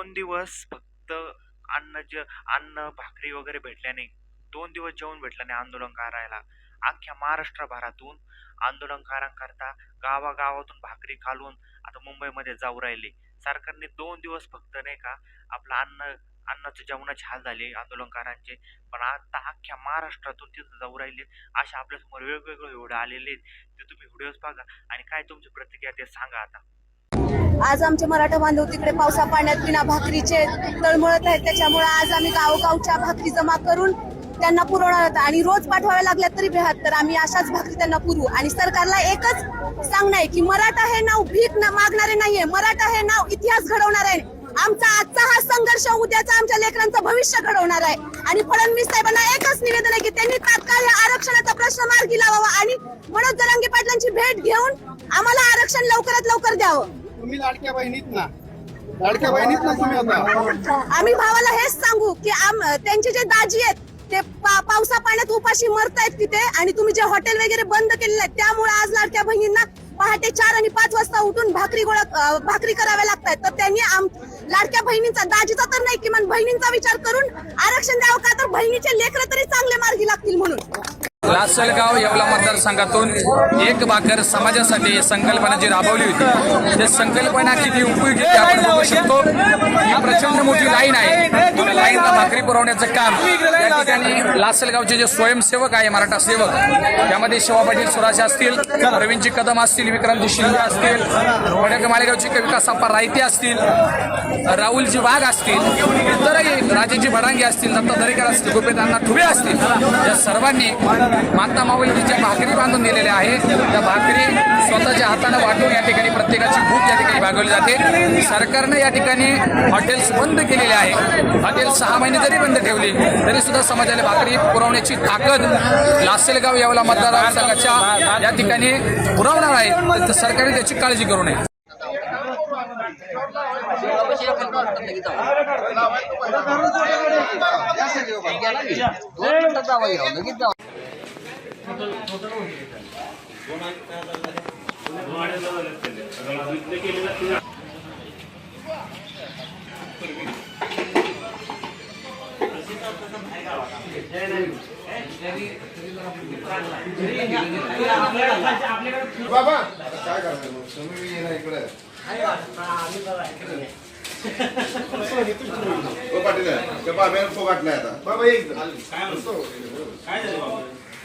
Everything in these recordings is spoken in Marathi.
दोन दिवस फक्त अन्न ज अन्न भाकरी वगैरे भेटल्या नाही. दोन दिवस जेवण भेटलं नाही आंदोलन करायला अख्ख्या महाराष्ट्रभरातून आंदोलनकारांकरता गावागावातून भाकरी घालून आता मुंबईमध्ये जाऊ राहिले. सरकारने दोन दिवस फक्त नाही का आपलं अन्न अन्नाचं जेवणाचे हाल झाले आंदोलनकारांचे. पण आता अख्ख्या महाराष्ट्रातून तिथं जाऊ राहिले. अशा आपल्यासमोर वेगवेगळे व्हिडिओ आलेले आहेत. ते तुम्ही व्हिडिओज बघा आणि काय तुमची प्रतिक्रिया ते सांगा आता. आज आमचे मराठा बांधव तिकडे पावसा पाण्यात विना भाकरीचे तळमळत आहेत. त्याच्यामुळे आज आम्ही गावोगावच्या भाकरी जमा करून त्यांना पुरवणार होता आणि रोज पाठवाव्या लागल्या तरी बेहात तर आम्ही अशाच भाकरी त्यांना पुरवू. आणि सरकारला एकच सांगणं आहे की मराठा हे नाव भीक ना मागणारे नाहीये. मराठा हे नाव इतिहास घडवणार आहे. आमचा आजचा हा संघर्ष उद्याचा आमच्या लेकरांचं भविष्य घडवणार आहे. आणि फडणवीस साहेबांना एकच निवेदन आहे की त्यांनी तात्काळ या आरक्षणाचा प्रश्न मार्गी लावावा. आणि मनोज जरांगे पाटलांची भेट घेऊन आम्हाला आरक्षण लवकरात लवकर द्यावं. तुम्ही लाडक्या बहिणीत ना. लाडक्या बहिणीत ना तुम्ही आता. आम्ही भावाला हेच सांगू की आम त्यांचे जे दाजी आहेत ते पा- पावसा पाण्यात उपाशी मरतायत तिथे आणि तुम्ही जे हॉटेल वगैरे बंद केलेले आहेत त्यामुळे आज लाडक्या बहिणींना पहाटे चार आणि पाच वाजता उठून भाकरी गोळा भाकरी कराव्या लागतात तर त्यांनी आम लाडक्या बहिणींचा दाजीचा तर नाही किमान बहिणींचा विचार करून आरक्षण द्यावं का? तर बहिणीचे लेकर तरी चांगले मार्गी लागतील म्हणून. लासलगाव येवला मतदारसंघातून एक भाकर समाजासाठी संकल्पना जी राबवली होती ते संकल्पना किती उपयोगी आपण बघू शकतो. ही प्रचंड मोठी लाईन आहे. लाईनला भाकरी पुरवण्याचं काम या ठिकाणी लासलगावचे जे स्वयंसेवक आहे मराठा सेवक त्यामध्ये शिवा पाटील स्वराज असतील रवींद्रजी कदम असतील विक्रांती शिंदे असतील वडक मालेगावचे कविता संपा रायते असतील राहुलजी वाघ असतील इतरही राजेजी भडांगे असतील दत्ता दरेकर असतील गोपीनाथ ठुबे असतील या सर्वांनी माता माऊलीच्या भाकरी बांधून दिलेल्या आहे त्या भाकरी स्वतःच्या हाताने वाटून या ठिकाणी प्रत्येकाची भूक या ठिकाणी भागवली जाते. सरकारनं या ठिकाणी हॉटेल्स बंद केलेले आहे हॉटेल सहा महिने जरी बंद ठेवली तरी सुद्धा समाजाला भाकरी पुरवण्याची ताकद लासेलगाव यावला मतदारसंघाच्या या ठिकाणी पुरवणार आहे. तर सरकारने त्याची काळजी करू नये. बाबा काय करणार मग तुम्ही ये इकडे ओ पाटील बाबा एक काय झालं बाबा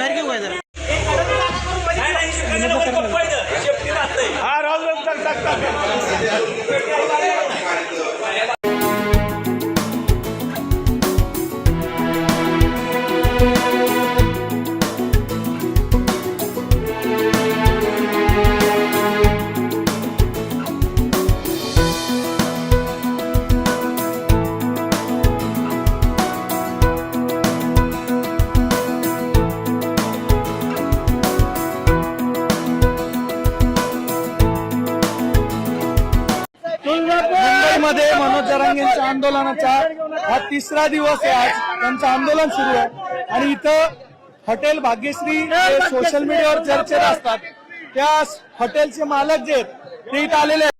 आहे की? मध्ये मनोज जरांगेंच्या आंदोलनाचा हा तिसरा दिवस आहे आज. त्यांचं आंदोलन सुरू आहे. आणि इथं हॉटेल भाग्यश्री सोशल मीडियावर चर्चेत असतात. त्या हॉटेलचे मालक जे आहेत ते इथं आलेले आहेत.